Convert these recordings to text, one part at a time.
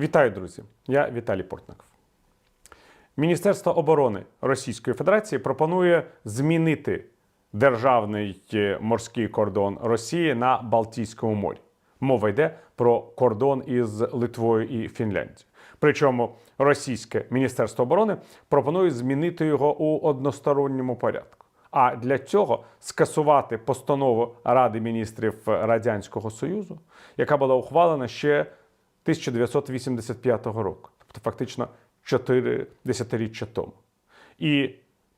Вітаю, друзі! Я Віталій Портников. Міністерство оборони Російської Федерації пропонує змінити державний е, морський кордон Росії на Балтійському морі. Мова йде про кордон із Литвою і Фінляндією. Причому російське міністерство оборони пропонує змінити його у односторонньому порядку. А для цього скасувати постанову Ради міністрів Радянського Союзу, яка була ухвалена ще 1985 року, тобто фактично 4 десятиріччя тому, і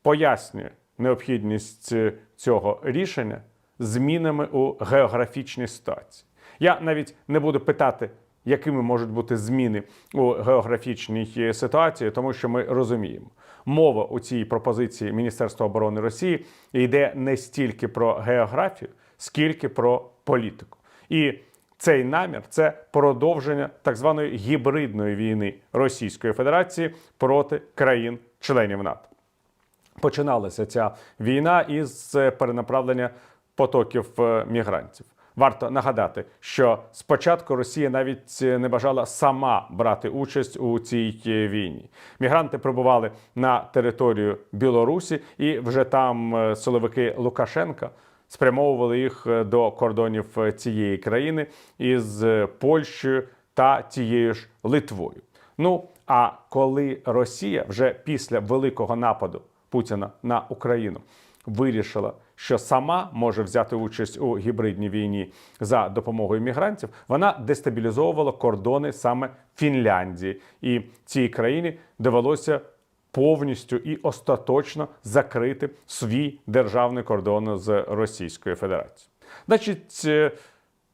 пояснює необхідність цього рішення змінами у географічній ситуації. Я навіть не буду питати, якими можуть бути зміни у географічній ситуації, тому що ми розуміємо, мова у цій пропозиції Міністерства оборони Росії йде не стільки про географію, скільки про політику. І цей намір це продовження так званої гібридної війни Російської Федерації проти країн-членів НАТО. Починалася ця війна із перенаправлення потоків е, мігрантів. Варто нагадати, що спочатку Росія навіть не бажала сама брати участь у цій е, війні. Мігранти прибували на територію Білорусі, і вже там е, силовики Лукашенка спрямовували їх е, до кордонів е, цієї країни із е, Польщею та тією ж Литвою. Ну а коли Росія вже після великого нападу Путіна на Україну вирішила, що сама може взяти участь у гібридній війні за допомогою мігрантів, вона дестабілізовувала кордони саме Фінляндії, і цій країні довелося повністю і остаточно закрити свій державний кордон з Російською Федерацією. Значить, е,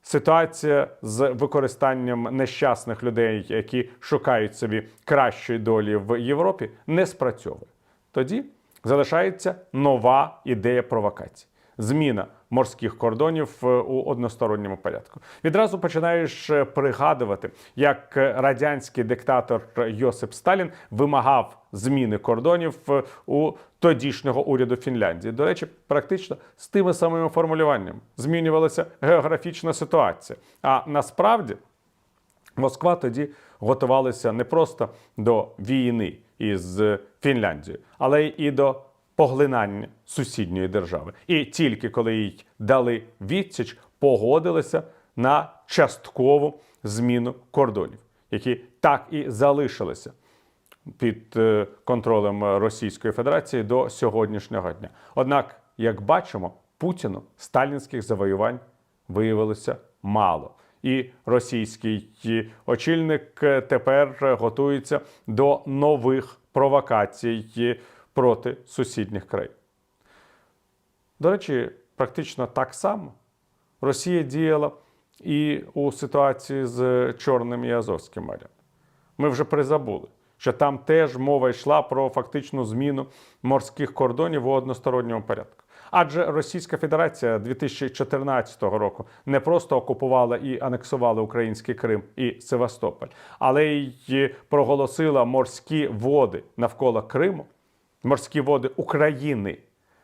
ситуація з використанням нещасних людей, які шукають собі кращої долі в Європі, не спрацьовує. Тоді залишається нова ідея провокації. Зміна морських кордонів е, у односторонньому порядку. Відразу починаєш е, пригадувати, як радянський диктатор Йосип Сталін вимагав зміни кордонів е, у тодішнього уряду Фінляндії. До речі, практично з тими самими формулюваннями змінювалася географічна ситуація. А насправді Москва тоді готувалася не просто до війни із Фінляндією, але й і до поглинання сусідньої держави. І тільки коли їй дали відсіч, погодилися на часткову зміну кордонів, які так і залишилися під е, контролем Російської Федерації до сьогоднішнього дня. Однак, як бачимо, Путіну сталінських завоювань виявилося мало. І російський очільник тепер готується до нових провокацій проти сусідніх країн. До речі, практично так само Росія діяла і у ситуації з Чорним і Азовським морем. Ми вже призабули, що там теж мова йшла про фактичну зміну морських кордонів у односторонньому порядку. Адже Російська Федерація 2014 року не просто окупувала і анексувала український Крим і Севастополь, але й проголосила морські води навколо Криму, морські води України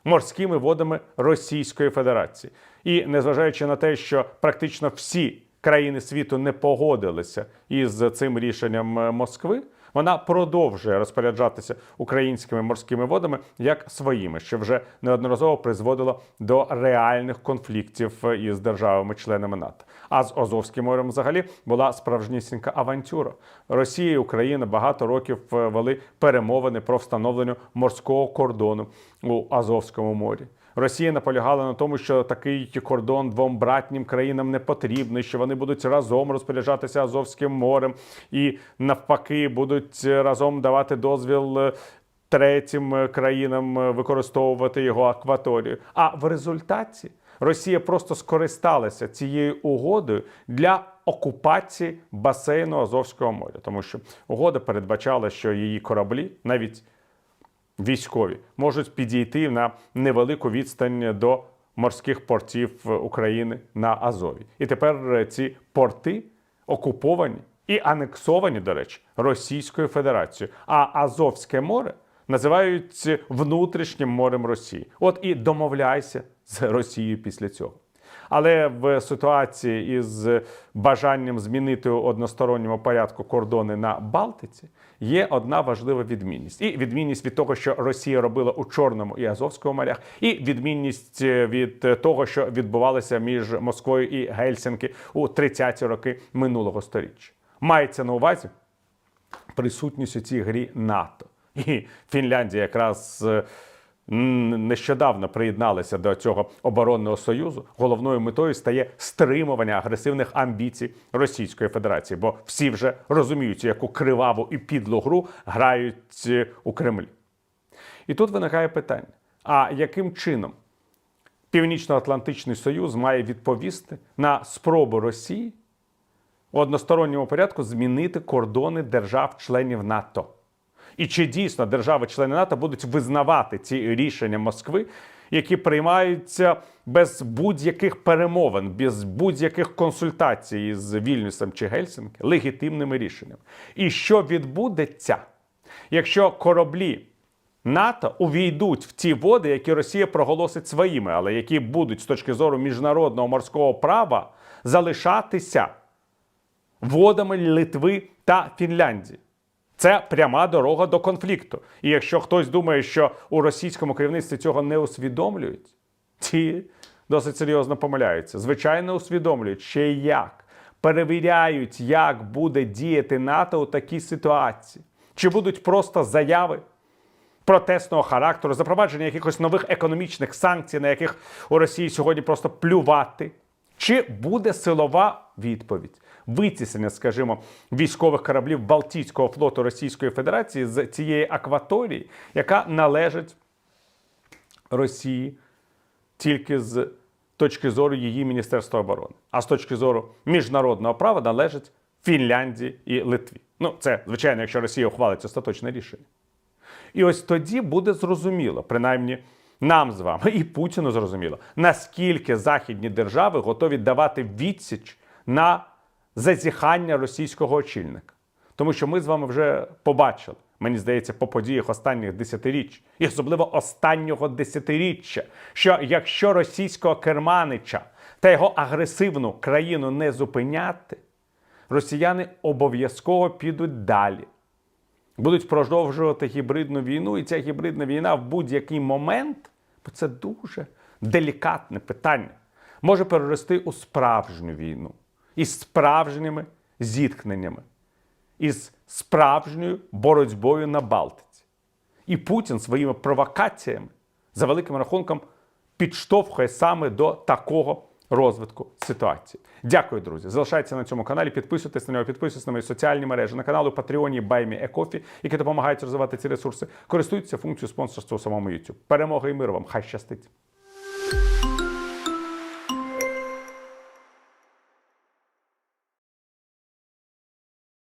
морськими водами Російської Федерації. І незважаючи на те, що практично всі країни світу не погодилися із цим рішенням Москви. Вона продовжує розпоряджатися українськими морськими водами як своїми, що вже неодноразово призводило до реальних конфліктів із державами-членами НАТО. А з Азовським морем, взагалі, була справжнісінька авантюра. Росія і Україна багато років вели перемовини про встановлення морського кордону у Азовському морі. Росія наполягала на тому, що такий кордон двом братнім країнам не потрібний, що вони будуть разом розпоряджатися Азовським морем і навпаки будуть разом давати дозвіл е, третім е, країнам е, використовувати його акваторію. А в результаті Росія просто скористалася цією угодою для окупації басейну Азовського моря, тому що угода передбачала, що її кораблі навіть військові можуть підійти на невелику відстань до морських портів України на Азові. І тепер ці порти окуповані і анексовані, до речі, Російською Федерацією. А Азовське море називають внутрішнім морем Росії. От і домовляйся з Росією після цього. Але в ситуації із бажанням змінити у односторонньому порядку кордони на Балтиці є одна важлива відмінність. І відмінність від того, що Росія робила у Чорному і Азовському морях, і відмінність е, від того, що відбувалося між Москвою і Гельсінки у 30-ті роки минулого століття. Мається на увазі присутність у цій грі НАТО. І Фінляндія якраз е, нещодавно приєдналася до цього оборонного союзу. Головною метою стає стримування агресивних амбіцій Російської Федерації, бо всі вже розуміють, яку криваву і підлу гру грають е, у Кремлі. І тут виникає питання: а яким чином Північно-Атлантичний Союз має відповісти на спробу Росії у односторонньому порядку змінити кордони держав-членів НАТО. І чи дійсно держави-члени НАТО будуть визнавати ці рішення Москви, які приймаються без будь-яких перемовин, без будь-яких консультацій з Вільнюсом чи Гельсінки, легітимними рішеннями? І що відбудеться, якщо кораблі НАТО увійдуть в ті води, які Росія проголосить своїми, але які будуть з точки зору міжнародного морського права залишатися водами Литви та Фінляндії. Це пряма дорога до конфлікту. І якщо хтось думає, що у російському керівництві цього не усвідомлюють, ті досить серйозно помиляються. Звичайно, усвідомлюють ще як. Перевіряють, як буде діяти НАТО у такій ситуації. Чи будуть просто заяви протестного характеру, запровадження якихось нових економічних санкцій, на яких у Росії сьогодні просто плювати. Чи буде силова відповідь? Витіснення, скажімо, військових кораблів Балтійського флоту Російської Федерації з цієї акваторії, яка належить Росії тільки з точки зору її Міністерства оборони, а з точки зору міжнародного права належить Фінляндії і Литві. Ну, це звичайно, якщо Росія ухвалить остаточне рішення. І ось тоді буде зрозуміло, принаймні нам з вами і Путіну зрозуміло, наскільки західні держави готові давати відсіч на зазіхання російського очільника. Тому що ми з вами вже побачили, мені здається, по подіях останніх десятиріч, і особливо останнього десятиріччя, що якщо російського керманича та його агресивну країну не зупиняти, росіяни обов'язково підуть далі будуть продовжувати гібридну війну, і ця гібридна війна в будь-який момент, бо це дуже делікатне питання, може перерости у справжню війну із справжніми зіткненнями, із справжньою боротьбою на Балтиці. І Путін своїми провокаціями, за великим рахунком, підштовхує саме до такого розвитку ситуації. Дякую, друзі. Залишайтеся на цьому каналі, підписуйтесь на нього, підписуйтесь на мої соціальні мережі, на каналу Патреоні Баймі Екофі, які допомагають розвивати ці ресурси. Користуйтеся функцією спонсорства у самому YouTube. Перемоги і миру вам! Хай щастить!